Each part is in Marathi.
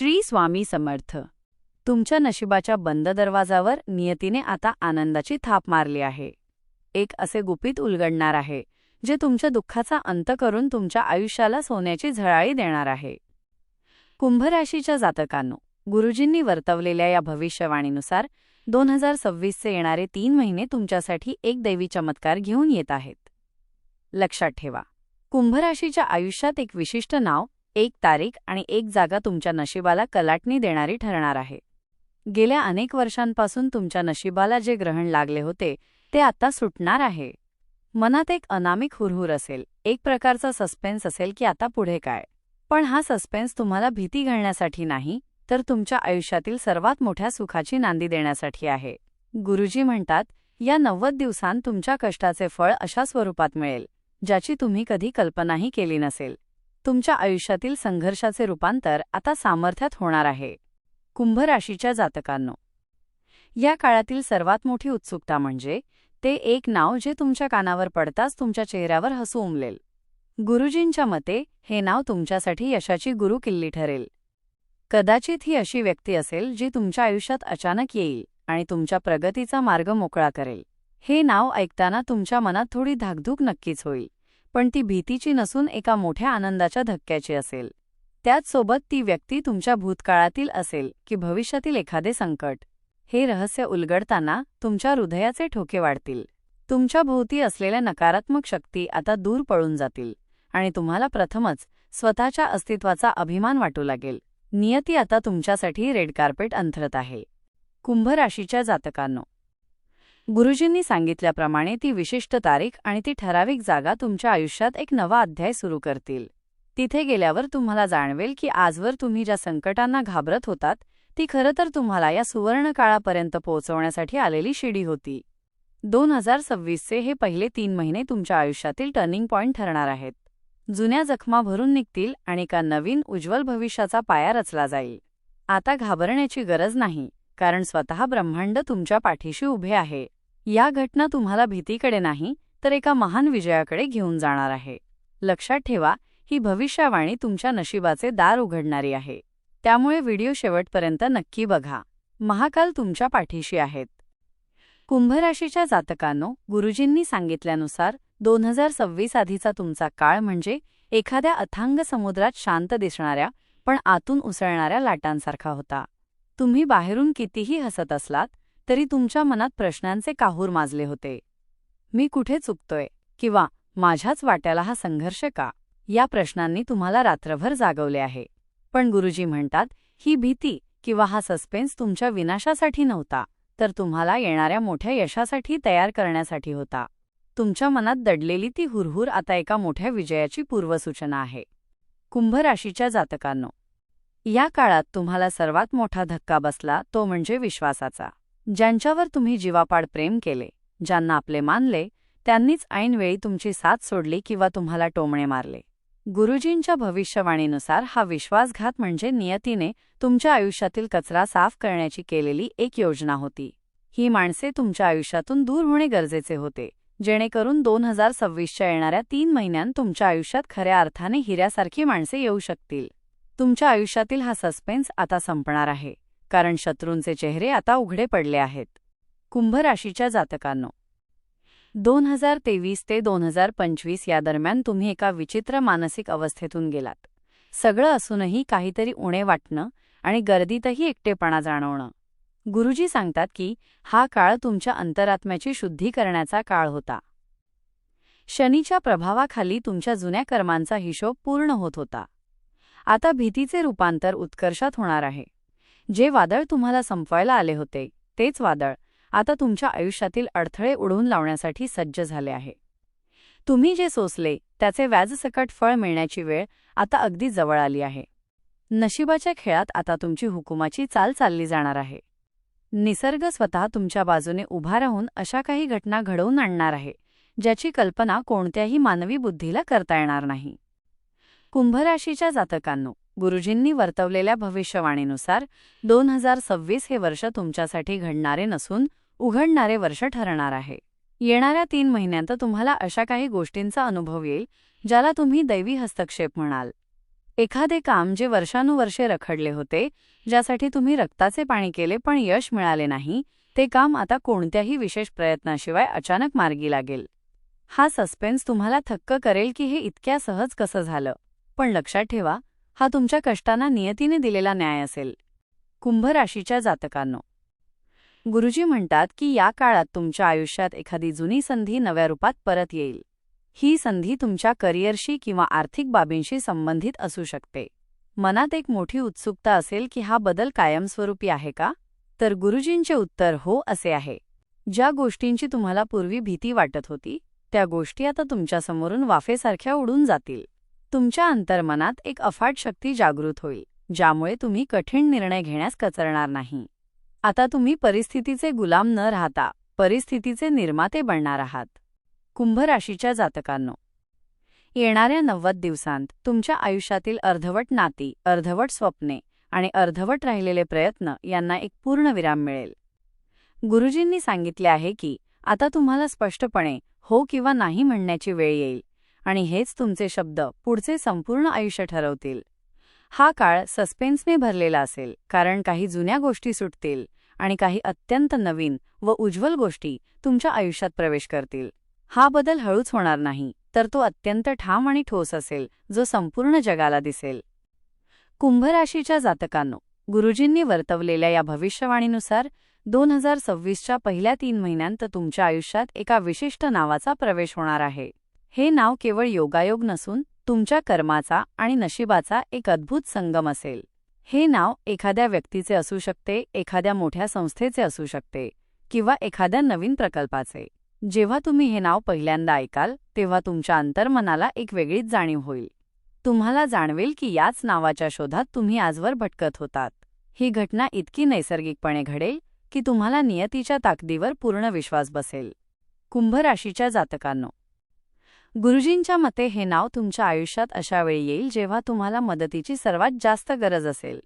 श्री स्वामी समर्थ. तुमच्या नशिबाच्या बंद दरवाजावर नियतीने आता आनंदाची थाप मारली आहे. एक असे गुपित उलगडणार आहे जे तुमच्या दुःखाचा अंत करून तुमच्या आयुष्याला सोन्याची झळाळी देणार आहे. कुंभराशीच्या जातकांनो गुरुजींनी वर्तवलेल्या या भविष्यवाणीनुसार दोन हजार सव्वीसचे येणारे तीन महिने तुमच्यासाठी एक दैवी चमत्कार घेऊन येत आहेत. लक्षात ठेवा कुंभराशीच्या आयुष्यात एक विशिष्ट नाव एक तारीख आणि एक जागा तुमच्या नशिबाला कलाटणी देणारी ठरणार आहे. गेल्या अनेक वर्षांपासून तुमच्या नशिबाला जे ग्रहण लागले होते ते आता सुटणार आहे. मनात एक अनामिक हुरहुर असेल एक प्रकारचा सस्पेन्स असेल की आता पुढे काय? पण हा सस्पेन्स तुम्हाला भीती घालण्यासाठी नाही तर तुमच्या आयुष्यातील सर्वात मोठ्या सुखाची नांदी देण्यासाठी आहे. गुरुजी म्हणतात या नव्वद दिवसांत तुमच्या कष्टाचे फळ अशा स्वरूपात मिळेल ज्याची तुम्ही कधी कल्पनाही केली नसेल. तुमच्या आयुष्यातील संघर्षाचे रूपांतर आता सामर्थ्यात होणार आहे. कुंभ राशीच्या जातकांनो. या काळातील सर्वात मोठी उत्सुकता म्हणजे ते एक नाव जे तुमच्या कानावर पडताच तुमच्या चेहऱ्यावर हसू उमलेल. गुरुजींच्या मते हे नाव तुमच्यासाठी यशाची गुरु किल्ली ठरेल. कदाचित ही अशी व्यक्ती असेल जी तुमच्या आयुष्यात अचानक येईल आणि तुमच्या प्रगतीचा मार्ग मोकळा करेल. हे नाव ऐकताना तुमच्या मनात थोडी धाकधूक नक्कीच होईल. पण ती भीतीची नसून एका मोठ्या आनंदाच्या धक्क्याची असेल. त्याचसोबत ती व्यक्ती तुमच्या भूतकाळातील असेल की भविष्यातील एखादे संकट. हे रहस्य उलगडताना तुमच्या हृदयाचे ठोके वाढतील. तुमच्या भोवती असलेल्या नकारात्मक शक्ती आता दूर पळून जातील. आणि तुम्हाला प्रथमच स्वतःच्या अस्तित्वाचा अभिमान वाटू लागेल. नियती आता तुमच्यासाठी रेड कार्पेट अंथरत आहे. कुंभ राशीच्या जातकांनो गुरुजींनी सांगितल्याप्रमाणे ती विशिष्ट तारीख आणि ती ठराविक जागा तुमच्या आयुष्यात एक नवा अध्याय सुरू करतील. तिथे गेल्यावर तुम्हाला जाणवेल की आजवर तुम्ही ज्या संकटांना घाबरत होतात ती खरं तर तुम्हाला या सुवर्ण काळापर्यंत पोहोचवण्यासाठी आलेली शिडी होती. दोन हजार सव्वीसचे हे पहिले तीन महिने तुमच्या आयुष्यातील टर्निंग पॉइंट ठरणार आहेत. जुन्या जखमा भरून निघतील आणि एका नवीन उज्ज्वल भविष्याचा पाया रचला जाईल. आता घाबरण्याची गरज नाही कारण स्वतः ब्रह्मांड तुमच्या पाठीशी उभे आहे. या घटना तुम्हाला भीतीकडे नाही तर एका महान विजयाकडे घेऊन जाणार आहे. लक्षात ठेवा ही भविष्यवाणी तुमच्या नशिबाचे दार उघडणारी आहे. त्यामुळे व्हिडिओ शेवटपर्यंत नक्की बघा. महाकाल तुमच्या पाठीशी आहेत. कुंभराशीच्या जातकांनो गुरुजींनी सांगितल्यानुसार दोन हजार सव्वीस आधीचा तुमचा काळ म्हणजे एखाद्या अथांग समुद्रात शांत दिसणाऱ्या पण आतून उसळणाऱ्या लाटांसारखा होता. तुम्ही बाहेरून कितीही हसत असलात तरी तुमच्या मनात प्रश्नांचे काहूर माजले होते. मी कुठे चुकतोय? किंवा माझ्याच वाट्याला हा संघर्ष का? या प्रश्नांनी तुम्हाला रात्रभर जागवले आहे. पण गुरुजी म्हणतात ही भीती किंवा हा सस्पेन्स तुमच्या विनाशासाठी नव्हता तर तुम्हाला येणाऱ्या मोठ्या यशासाठी तयार करण्यासाठी होता. तुमच्या मनात दडलेली ती हुरहुर आता एका मोठ्या विजयाची पूर्वसूचना आहे. कुंभ राशीच्या जातकांनो या काळात तुम्हाला सर्वात मोठा धक्का बसला तो म्हणजे विश्वासाचा. ज्यांच्यावर तुम्ही जीवापाड प्रेम केले ज्यांना आपले मानले त्यांनीच ऐनवेळी तुमची साथ सोडली किंवा तुम्हाला टोमणे मारले. गुरुजींच्या भविष्यवाणीनुसार हा विश्वासघात म्हणजे नियतीने तुमच्या आयुष्यातील कचरा साफ करण्याची केलेली एक योजना होती. ही माणसे तुमच्या आयुष्यातून दूर होणे गरजेचे होते जेणेकरून दोन हजार सव्वीसच्या येणाऱ्या तीन महिन्यांत तुमच्या आयुष्यात खऱ्या अर्थाने हिऱ्यासारखी माणसे येऊ शकतील. तुमच्या आयुष्यातील हा सस्पेन्स आता संपणार आहे. कारण शत्रूंचे चेहरे आता उघडे पडले आहेत. कुंभ राशीच्या जातकांनो. दोन हजार तेवीस ते दोन हजार पंचवीस या दरम्यान तुम्ही एका विचित्र मानसिक अवस्थेतून गेलात. सगळं असूनही काहीतरी उणे वाटणं आणि गर्दीतही एकटेपणा जाणवणं. गुरुजी सांगतात की हा काळ तुमच्या अंतरात्म्याची शुद्धी करण्याचा काळ होता. शनीच्या प्रभावाखाली तुमच्या जुन्या कर्मांचा हिशोब पूर्ण होत होता. आता भीतीचे रूपांतर उत्कर्षात होणार आहे. जे वादळ तुम्हाला संपवायला आले होते तेच वादळ आता तुमच्या आयुष्यातील अडथळे उडवून लावण्यासाठी सज्ज झाले आहे. तुम्ही जे सोसले त्याचे व्याजसकट फळ मिळण्याची वेळ आता अगदी जवळ आली आहे. नशिबाच्या खेळात आता तुमची हुकुमाची चाल चालली जाणार आहे. निसर्ग स्वतः तुमच्या बाजूने उभा राहून अशा काही घटना घडवून आणणार आहे ज्याची कल्पना कोणत्याही मानवी बुद्धीला करता येणार नाही. कुंभराशीच्या जातकांनो गुरुजींनी वर्तवलेल्या भविष्यवाणीनुसार दोन हजार सव्वीस हे वर्ष तुमच्यासाठी घडणारे नसून उघडणारे वर्ष ठरणार आहे. येणाऱ्या तीन महिन्यांत तुम्हाला अशा काही गोष्टींचा अनुभव येईल ज्याला तुम्ही दैवी हस्तक्षेप म्हणाल. एखादे काम जे वर्षानुवर्षे रखडले होते ज्यासाठी तुम्ही रक्ताचे पाणी केले पण यश मिळाले नाही ते काम आता कोणत्याही विशेष प्रयत्नाशिवाय अचानक मार्गी लागेल. हा सस्पेन्स तुम्हाला थक्क करेल की हे इतक्या सहज कसं झालं. पण लक्षात ठेवा हा तुमच्या कष्टांना नियतीने दिलेला न्याय असेल. कुंभ राशीच्या जातकांनो. गुरुजी म्हणतात की या काळात तुमच्या आयुष्यात एखादी जुनी संधी नव्या रूपात परत येईल. ही संधी तुमच्या करिअरशी किंवा आर्थिक बाबींशी संबंधित असू शकते. मनात एक मोठी उत्सुकता असेल की हा बदल कायमस्वरूपी आहे का? तर गुरुजींचे उत्तर हो असे आहे. ज्या गोष्टींची तुम्हाला पूर्वी भीती वाटत होती त्या गोष्टी आता तुमच्यासमोरून वाफेसारख्या उडून जातील. तुमच्या अंतर्मनात एक अफाट शक्ती जागृत होईल ज्यामुळे तुम्ही कठीण निर्णय घेण्यास कचरणार नाही. आता तुम्ही परिस्थितीचे गुलाम न राहता परिस्थितीचे निर्माते बनणार आहात. कुंभ राशीच्या जातकांनो येणाऱ्या नव्वद दिवसांत तुमच्या आयुष्यातील अर्धवट नाती अर्धवट स्वप्ने आणि अर्धवट राहिलेले प्रयत्न यांना एक पूर्ण विराम मिळेल. गुरुजींनी सांगितले आहे की आता तुम्हाला स्पष्टपणे हो किंवा नाही म्हणण्याची वेळ येईल. आणि हेच तुमचे शब्द पुढचे संपूर्ण आयुष्य ठरवतील. हा काळ सस्पेन्सने भरलेला असेल कारण काही जुन्या गोष्टी सुटतील आणि काही अत्यंत नवीन व उज्ज्वल गोष्टी तुमच्या आयुष्यात प्रवेश करतील. हा बदल हळूच होणार नाही तर तो अत्यंत ठाम आणि ठोस असेल जो संपूर्ण जगाला दिसेल. कुंभ राशीच्या जातकांनो गुरुजींनी वर्तवलेल्या या भविष्यवाणीनुसार दोन हजार सव्वीसच्या पहिल्या तीन महिन्यांत तुमच्या आयुष्यात एका विशिष्ट नावाचा प्रवेश होणार आहे. हे नाव केवळ योगायोग नसून तुमच्या कर्माचा आणि नशिबाचा एक अद्भुत संगम असेल. हे नाव एखाद्या व्यक्तीचे असू शकते एखाद्या मोठ्या संस्थेचे असू शकते किंवा एखाद्या नवीन प्रकल्पाचे. जेव्हा तुम्ही हे नाव पहिल्यांदा ऐकाल तेव्हा तुमच्या अंतर्मनाला एक वेगळीच जाणीव होईल. तुम्हाला जाणवेल की याच नावाच्या शोधात तुम्ही आजवर भटकत होतात. ही घटना इतकी नैसर्गिकपणे घडेल की तुम्हाला नियतीच्या ताकदीवर पूर्ण विश्वास बसेल. कुंभ राशीच्या जातकांनो गुरुजींच्या मते हे नाव तुमच्या आयुष्यात अशा वेळी येईल जेव्हा तुम्हाला मदतीची सर्वात जास्त गरज असेल.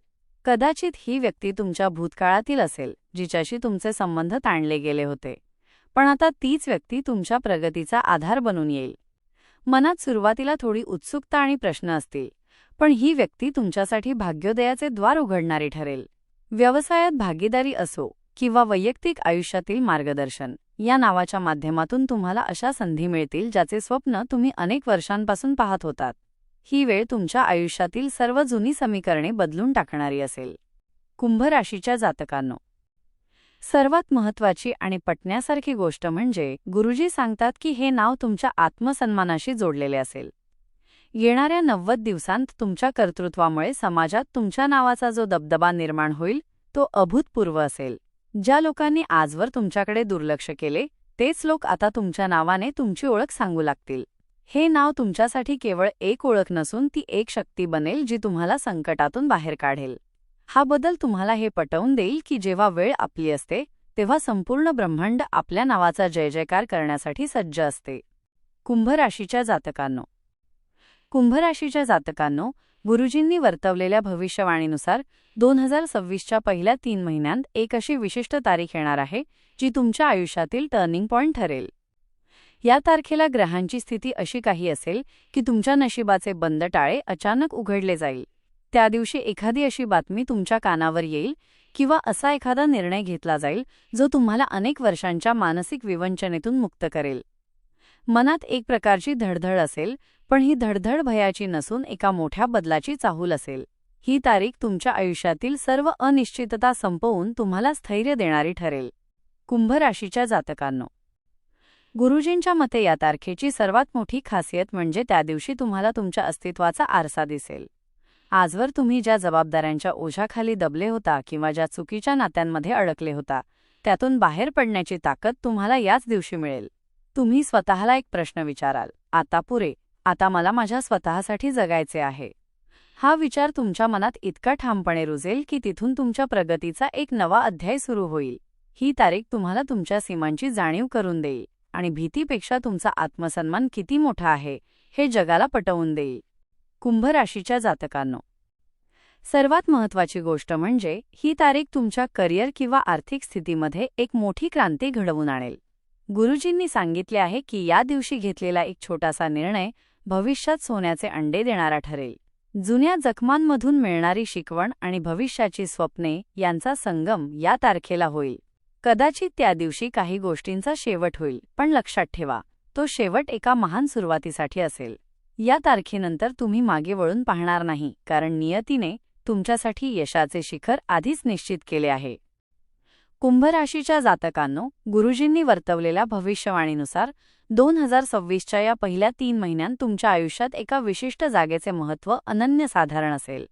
कदाचित ही व्यक्ती तुमच्या भूतकाळातील असेल जिच्याशी तुमचे संबंध ताणले गेले होते. पण आता तीच व्यक्ती तुमच्या प्रगतीचा आधार बनून येईल. मनात सुरुवातीला थोडी उत्सुकता आणि प्रश्न असतील पण ही व्यक्ती तुमच्यासाठी भाग्योदयाचे द्वार उघडणारी ठरेल. व्यवसायात भागीदारी असो किंवा वैयक्तिक आयुष्यातील मार्गदर्शन या नावाच्या माध्यमातून तुम्हाला अशा संधी मिळतील ज्याचे स्वप्न तुम्ही अनेक वर्षांपासून पाहत होतात. ही वेळ तुमच्या आयुष्यातील सर्व जुनी समीकरणे बदलून टाकणारी असेल. कुंभ राशीच्या जातकांनो. सर्वात महत्वाची आणि पटण्यासारखी गोष्ट म्हणजे गुरुजी सांगतात की हे नाव तुमच्या आत्मसन्मानाशी जोडलेले असेल. येणाऱ्या नव्वद दिवसांत तुमच्या कर्तृत्वामुळे समाजात तुमच्या नावाचा जो दबदबा निर्माण होईल तो अभूतपूर्व असेल. ज्या लोकांनी आजवर तुमच्याकडे दुर्लक्ष केले तेच लोक आता तुमच्या नावाने तुमची ओळख सांगू लागतील. हे नाव तुमच्यासाठी केवळ एक ओळख नसून ती एक शक्ती बनेल जी तुम्हाला संकटातून बाहेर काढेल. हा बदल तुम्हाला हे पटवून देईल की जेव्हा वेळ आपली असते तेव्हा संपूर्ण ब्रह्मांड आपल्या नावाचा जय जयकार करण्यासाठी सज्ज असते. कुंभ राशीच्या जातकांनो. कुंभ राशीच्या जातकांनो गुरुजींनी वर्तवलेल्या भविष्यवाणीनुसार दोन हजार सव्वीसच्या पहिल्या तीन महिन्यांत एक अशी विशिष्ट तारीख येणार आहे जी तुमच्या आयुष्यातील टर्निंग पॉइंट ठरेल. या तारखेला ग्रहांची स्थिती अशी काही असेल की तुमच्या नशिबाचे बंद टाळे अचानक उघडले जाईल. त्या दिवशी एखादी अशी बातमी तुमच्या कानावर येईल किंवा असा एखादा निर्णय घेतला जाईल जो तुम्हाला अनेक वर्षांच्या मानसिक विवंचनेतून मुक्त करेल. मनात एक प्रकारची धडधड असेल पण ही धडधड भयाची नसून एका मोठ्या बदलाची चाहूल असेल. ही तारीख तुमच्या आयुष्यातील सर्व अनिश्चितता संपवून तुम्हाला स्थैर्य देणारी ठरेल. कुंभ राशीच्या जातकांनो. गुरुजींच्या मते या तारखेची सर्वात मोठी खासियत म्हणजे त्या दिवशी तुम्हाला तुमच्या अस्तित्वाचा आरसा दिसेल. आजवर तुम्ही ज्या जबाबदाऱ्यांच्या ओझ्याखाली दबले होता किंवा ज्या चुकीच्या नात्यांमध्ये अडकले होता त्यातून बाहेर पडण्याची ताकद तुम्हाला याच दिवशी मिळेल. तुम्ही स्वतःला एक प्रश्न विचाराल आता पुरे आता मला माझ्या स्वतःसाठी जगायचे आहे. हा विचार तुमच्या मनात इतका ठामपणे रुजेल की तिथून तुमच्या प्रगतीचा एक नवा अध्याय सुरू होईल. ही तारीख तुम्हाला तुमच्या सीमांची जाणीव करून देईल आणि भीतीपेक्षा तुमचा आत्मसन्मान किती मोठा आहे हे जगाला पटवून देईल. कुंभ राशीच्या जातकांनो सर्वात महत्वाची गोष्ट म्हणजे ही तारीख तुमच्या करिअर किंवा आर्थिक स्थितीमध्ये एक मोठी क्रांती घडवून आणेल. गुरुजींनी सांगितले आहे की या दिवशी घेतलेला एक छोटासा निर्णय भविष्यात सोन्याचे अंडे देणारा ठरेल. जुन्या जखमांमधून मिळणारी शिकवण आणि भविष्याची स्वप्ने यांचा संगम या तारखेला होईल. कदाचित त्या दिवशी काही गोष्टींचा शेवट होईल पण लक्षात ठेवा तो शेवट एका महान सुरुवातीसाठी असेल. या तारखेनंतर तुम्ही मागे वळून पाहणार नाही कारण नियतीने तुमच्यासाठी यशाचे शिखर आधीच निश्चित केले आहे. कुंभ राशीच्या जातकांनो गुरुजींनी वर्तवलेल्या भविष्यवाणीनुसार दोन हजार सव्वीसच्या या पहिल्या तीन महिन्यांत तुमच्या आयुष्यात एका विशिष्ट जागेचे महत्त्व अनन्यसाधारण असेल.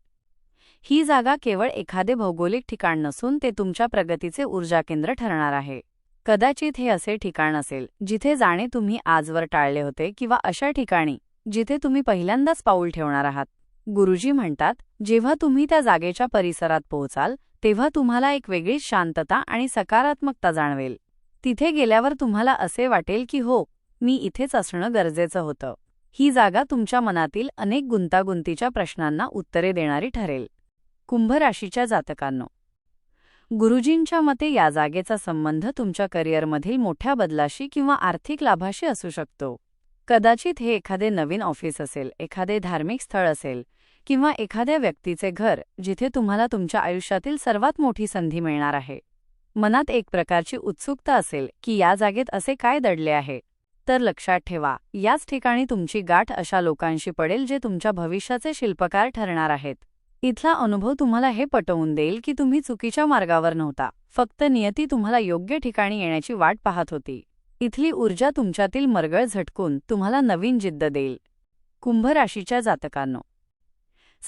ही जागा केवळ एखादे भौगोलिक ठिकाण नसून ते तुमच्या प्रगतीचे ऊर्जा केंद्र ठरणार आहे. कदाचित हे असे ठिकाण असेल जिथे जाणे तुम्ही आजवर टाळले होते किंवा अशा ठिकाणी जिथे तुम्ही पहिल्यांदाच पाऊल ठेवणार आहात. गुरुजी म्हणतात जेव्हा तुम्ही त्या जागेच्या परिसरात पोहोचाल तेव्हा तुम्हाला एक वेगळीच शांतता आणि सकारात्मकता जाणवेल. तिथे गेल्यावर तुम्हाला असे वाटेल की हो मी इथेच असणं गरजेचं होतं. ही जागा तुमच्या मनातील अनेक गुंतागुंतीच्या प्रश्नांना उत्तरे देणारी ठरेल. कुंभ राशीच्या जातकांनो गुरुजींच्या मते या जागेचा संबंध तुमच्या करिअरमधील मोठ्या बदलाशी किंवा आर्थिक लाभाशी असू शकतो. कदाचित हे एखादे नवीन ऑफिस असेल एखादे धार्मिक स्थळ असेल किंवा एखाद्या व्यक्तीचे घर जिथे तुम्हाला तुमच्या आयुष्यातील सर्वात मोठी संधी मिळणार आहे. मनात एक प्रकारची उत्सुकता असेल की या जागेत असे काय दडले आहे. तर लक्षात ठेवा याच ठिकाणी तुमची गाठ अशा लोकांशी पडेल जे तुमच्या भविष्याचे शिल्पकार ठरणार आहेत. इथला अनुभव तुम्हाला हे पटवून देईल की तुम्ही चुकीच्या मार्गावर नव्हता फक्त नियती तुम्हाला योग्य ठिकाणी येण्याची वाट पाहत होती. इथली ऊर्जा तुमच्यातील मरगळ झटकून तुम्हाला नवीन जिद्द देईल. कुंभ राशीच्या जातकांनो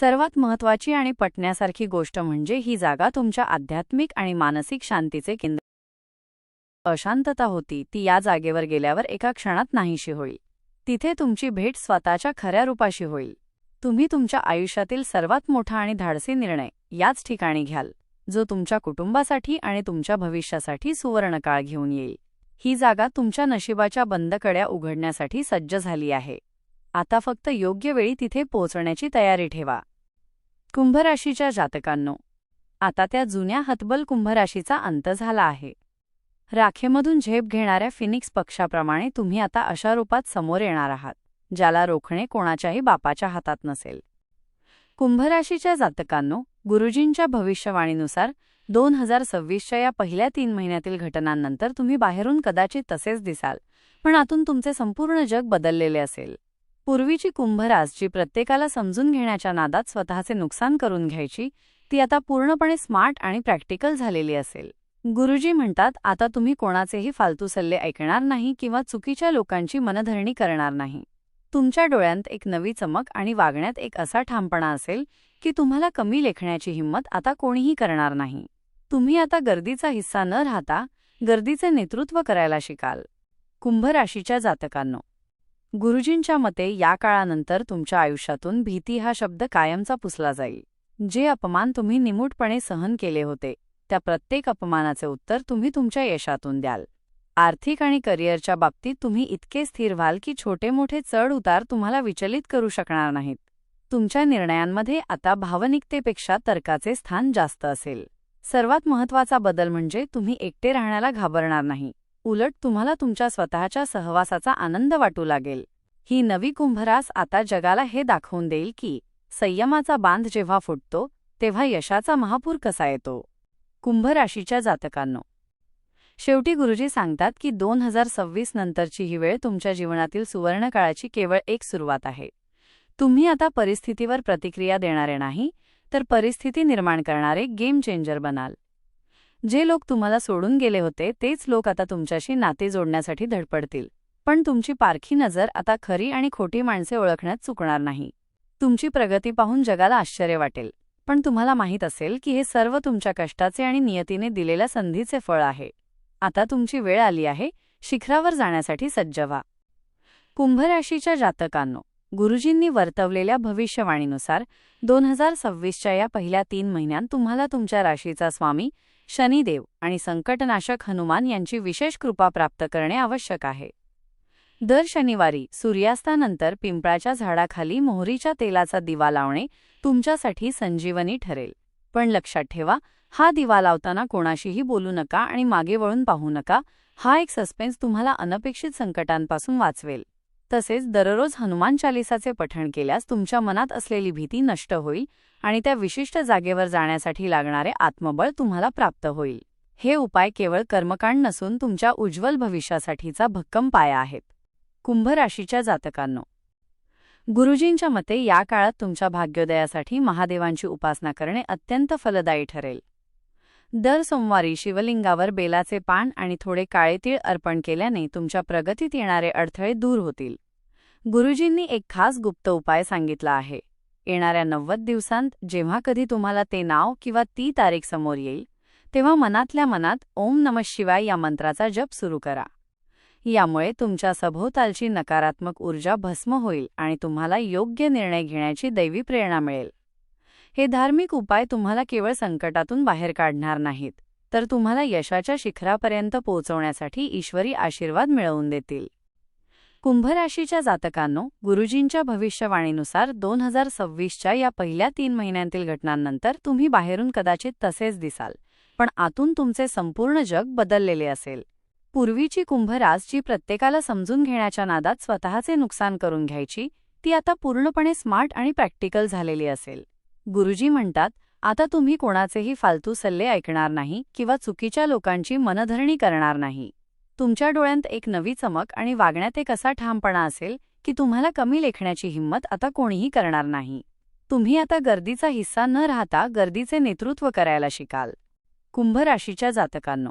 सर्वात महत्वाची आणि पटण्यासारखी गोष्ट म्हणजे ही जागा तुमच्या आध्यात्मिक आणि मानसिक शांतीचे केंद्र. अशांतता होती ती या जागेवर गेल्यावर एका क्षणात नाहीशी होईल. तिथे तुमची भेट स्वतःच्या खऱ्या रूपाशी होईल. तुम्ही तुमच्या आयुष्यातील सर्वात मोठा आणि धाडसी निर्णय याच ठिकाणी घ्याल जो तुमच्या कुटुंबासाठी आणि तुमच्या भविष्यासाठी सुवर्णकाळ घेऊन येईल. ही जागा तुमच्या नशिबाच्या बंद कड्या उघडण्यासाठी सज्ज झाली आहे. आता फक्त योग्य वेळी तिथे पोहोचण्याची तयारी ठेवा. कुंभराशीच्या जातकांनो आता त्या जुन्या हतबल कुंभराशीचा अंत झाला आहे. राखेमधून झेप घेणाऱ्या फिनिक्स पक्षाप्रमाणे तुम्ही आता अशा रूपात समोर येणार आहात ज्याला रोखणे कोणाच्याही बापाच्या हातात नसेल. कुंभराशीच्या जातकांनो गुरुजींच्या भविष्यवाणीनुसार दोन हजार सव्वीसच्या या पहिल्या तीन महिन्यातील घटनांनंतर तुम्ही बाहेरून कदाचित तसेच दिसाल पण आतून तुमचे संपूर्ण जग बदललेले असेल. पूर्वीची कुंभरास जी प्रत्येकाला समजून घेण्याच्या नादात स्वतःचे नुकसान करून घ्यायची ती आता पूर्णपणे स्मार्ट आणि प्रॅक्टिकल झालेली असेल. गुरुजी म्हणतात आता तुम्ही कोणाचेही फालतू सल्ले ऐकणार नाही किंवा चुकीच्या लोकांची मनधरणी करणार नाही. तुमच्या डोळ्यांत एक नवी चमक आणि वागण्यात एक असा ठामपणा असेल की तुम्हाला कमी लेखण्याची हिंमत आता कोणीही करणार नाही. तुम्ही आता गर्दीचा हिस्सा न राहता गर्दीचे नेतृत्व करायला शिकाल. कुंभ राशीच्या जातकांनो गुरुजींच्या मते या काळानंतर तुमच्या आयुष्यातून भीती हा शब्द कायमचा पुसला जाईल. जे अपमान तुम्ही निमूटपणे सहन केले होते त्या प्रत्येक अपमानाचे उत्तर तुम्ही तुमच्या यशातून द्याल. आर्थिक आणि करिअरच्या बाबतीत तुम्ही इतके स्थिर व्हाल की छोटे मोठे चढ उतार तुम्हाला विचलित करू शकणार नाहीत. तुमच्या निर्णयांमध्ये आता भावनिकतेपेक्षा तर्काचे स्थान जास्त असेल. सर्वात महत्त्वाचा बदल म्हणजे तुम्ही एकटे राहण्याला घाबरणार नाही. उलट तुम्हाला तुमच्या स्वतःच्या सहवासाचा आनंद वाटू लागेल. ही नवी कुंभरास आता जगाला हे दाखवून देईल की संयमाचा बांध जेव्हा फुटतो तेव्हा यशाचा महापूर कसा येतो. कुंभ राशीच्या जातकांनो. शेवटी गुरुजी सांगतात की दोन हजार सव्वीस नंतरची ही वेळ तुमच्या जीवनातील सुवर्णकाळाची केवळ एक सुरुवात आहे. तुम्ही आता परिस्थितीवर प्रतिक्रिया देणारे नाही तर परिस्थिती निर्माण करणारे गेम चेंजर बनाल. जे लोक तुम्हाला सोडून गेले होते तेच लोक आता तुमच्याशी नाते जोडण्यासाठी धडपडतील. पण तुमची पारखी नजर आता खरी आणि खोटी माणसे ओळखण्यात चुकणार नाही. तुमची प्रगती पाहून जगाला आश्चर्य वाटेल. पण तुम्हाला माहीत असेल की हे सर्व तुमच्या कष्टाचे आणि नियतीने दिलेल्या संधीचे फळ आहे. आता तुमची वेळ आली आहे शिखरावर जाण्यासाठी सज्ज व्हा. कुंभराशीच्या जातकांनो गुरुजींनी वर्तवलेल्या भविष्यवाणीनुसार दोन हजार सव्वीसच्या या पहिल्या तीन महिन्यांत तुम्हाला तुमच्या राशीचा स्वामी शनिदेव आणि संकटनाशक हनुमान यांची विशेष कृपा प्राप्त करणे आवश्यक आहे. दर शनिवारी सूर्यास्तानंतर पिंपळाच्या झाडाखाली मोहरीच्या तेलाचा दिवा लावणे तुमच्यासाठी संजीवनी ठरेल. पण लक्षात ठेवा हा दिवा लावताना कोणाशीही बोलू नका आणि मागे वळून पाहू नका. हा एक सस्पेन्स तुम्हाला अनपेक्षित संकटांपासून वाचवेल. तसेच दररोज हनुमान चालिसाचे पठण केल्यास तुमच्या मनात असलेली भीती नष्ट होईल आणि त्या विशिष्ट जागेवर जाण्यासाठी लागणारे आत्मबळ तुम्हाला प्राप्त होईल. हे उपाय केवळ कर्मकांड नसून तुमच्या उज्ज्वल भविष्यासाठीचा भक्कम पाया आहेत. कुंभ राशीच्या जातकांनो गुरुजींच्या मते या काळात तुमच्या भाग्योदयासाठी महादेवांची उपासना करणे अत्यंत फलदायी ठरेल. दर सोमवारी शिवलिंगावर बेलाचे पान आणि थोडे काळे तीळ अर्पण केल्याने तुमच्या प्रगतीत येणारे अडथळे दूर होतील. गुरुजींनी एक खास गुप्त उपाय सांगितला आहे. येणाऱ्या नव्वद दिवसांत जेव्हा कधी तुम्हाला ते नाव किंवा ती तारीख समोर येईल तेव्हा मनातल्या मनात ओम नम शिवाय या मंत्राचा जप सुरू करा. यामुळे तुमच्या सभोवतालची नकारात्मक ऊर्जा भस्म होईल आणि तुम्हाला योग्य निर्णय घेण्याची दैवी प्रेरणा मिळेल. हे धार्मिक उपाय तुम्हाला केवळ संकटातून बाहेर काढणार नाहीत तर तुम्हाला यशाच्या शिखरापर्यंत पोहोचवण्यासाठी ईश्वरी आशीर्वाद मिळवून देतील. कुंभराशीच्या जातकांनो गुरुजींच्या भविष्यवाणीनुसार दोन हजार सव्वीसच्या या पहिल्या तीन महिन्यांतील घटनांनंतर तुम्ही बाहेरून कदाचित तसेच दिसाल पण आतून तुमचे संपूर्ण जग बदललेले असेल. पूर्वीची कुंभरास जी प्रत्येकाला समजून घेण्याच्या नादात स्वतःचे नुकसान करून घ्यायची ती आता पूर्णपणे स्मार्ट आणि प्रॅक्टिकल झालेली असेल. गुरुजी म्हणतात आता तुम्ही कोणाचेही फालतू सल्ले ऐकणार नाही किंवा चुकीच्या लोकांची मनधरणी करणार नाही. तुमच्या डोळ्यांत एक नवी चमक आणि वागण्यात एक असा ठामपणा असेल की तुम्हाला कमी लेखण्याची हिंमत आता कोणीही करणार नाही. तुम्ही आता गर्दीचा हिस्सा न राहता गर्दीचे नेतृत्व करायला शिकाल. कुंभ राशीच्या जातकांनो.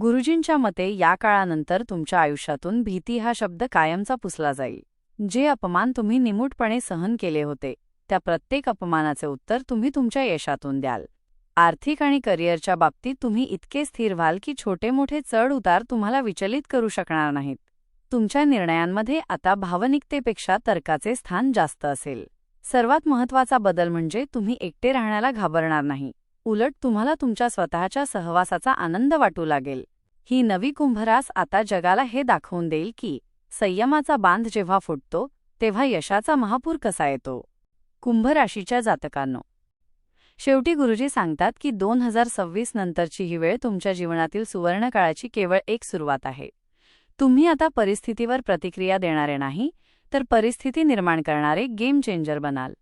गुरुजींच्या मते या काळानंतर तुमच्या आयुष्यातून भीती हा शब्द कायमचा पुसला जाईल. जे अपमान तुम्ही निमूटपणे सहन केले होते. त्या प्रत्येक अपमानाचे उत्तर तुम्ही तुमच्या यशातून द्याल. आर्थिक आणि करिअरच्या बाबतीत तुम्ही इतके स्थिर व्हाल की छोटे मोठे चढ उतार तुम्हाला विचलित करू शकणार नाहीत. तुमच्या निर्णयांमध्ये आता भावनिकतेपेक्षा तर्काचे स्थान जास्त असेल. सर्वात महत्त्वाचा बदल म्हणजे तुम्ही एकटे राहण्याला घाबरणार नाही. उलट तुम्हाला तुमच्या स्वतःच्या सहवासाचा आनंद वाटू लागेल. ही नवी कुंभरास आता जगाला हे दाखवून देईल की संयमाचा बांध जेव्हा फुटतो तेव्हा यशाचा महापूर कसा येतो. कुंभ राशीच्या जातकांनो. शेवटी गुरुजी सांगतात की दोन हजार सव्वीस नंतरची ही वेळ तुमच्या जीवनातील सुवर्णकाळाची केवळ एक सुरुवात आहे. तुम्ही आता परिस्थितीवर प्रतिक्रिया देणारे नाही तर परिस्थिती निर्माण करणारे गेम चेंजर बनाल.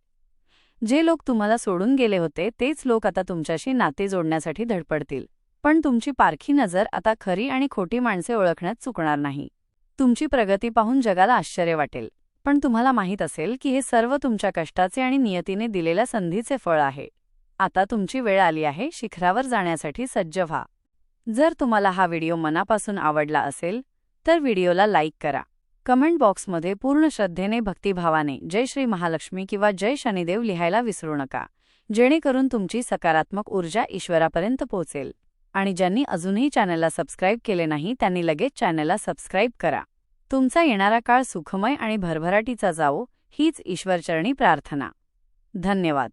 जे लोक तुम्हाला सोडून गेले होते तेच लोक आता तुमच्याशी नाते जोडण्यासाठी धडपडतील. पण तुमची पारखी नजर आता खरी आणि खोटी माणसे ओळखण्यात चुकणार नाही. तुमची प्रगती पाहून जगाला आश्चर्य वाटेल. पण तुम्हाला माहीत असेल की हे सर्व तुमच्या कष्टाचे आणि नियतीने दिलेल्या संधीचे फळ आहे. आता तुमची वेळ आली आहे शिखरावर जाण्यासाठी सज्ज व्हा. जर तुम्हाला हा व्हिडिओ मनापासून आवडला असेल तर व्हिडिओला लाईक करा. कमेंट बॉक्समध्ये पूर्ण श्रद्धेने भक्तिभावाने जय श्री महालक्ष्मी किंवा जय शनिदेव लिहायला विसरू नका जेणेकरून तुमची सकारात्मक ऊर्जा ईश्वरापर्यंत पोहोचेल. आणि ज्यांनी अजूनही चॅनलला सबस्क्राईब केले नाही त्यांनी लगेच चॅनलला सबस्क्राईब करा. तुमचा येणारा काळ सुखमय आणि भरभराटीचा जावो हीच ईश्वरचरणी प्रार्थना. धन्यवाद.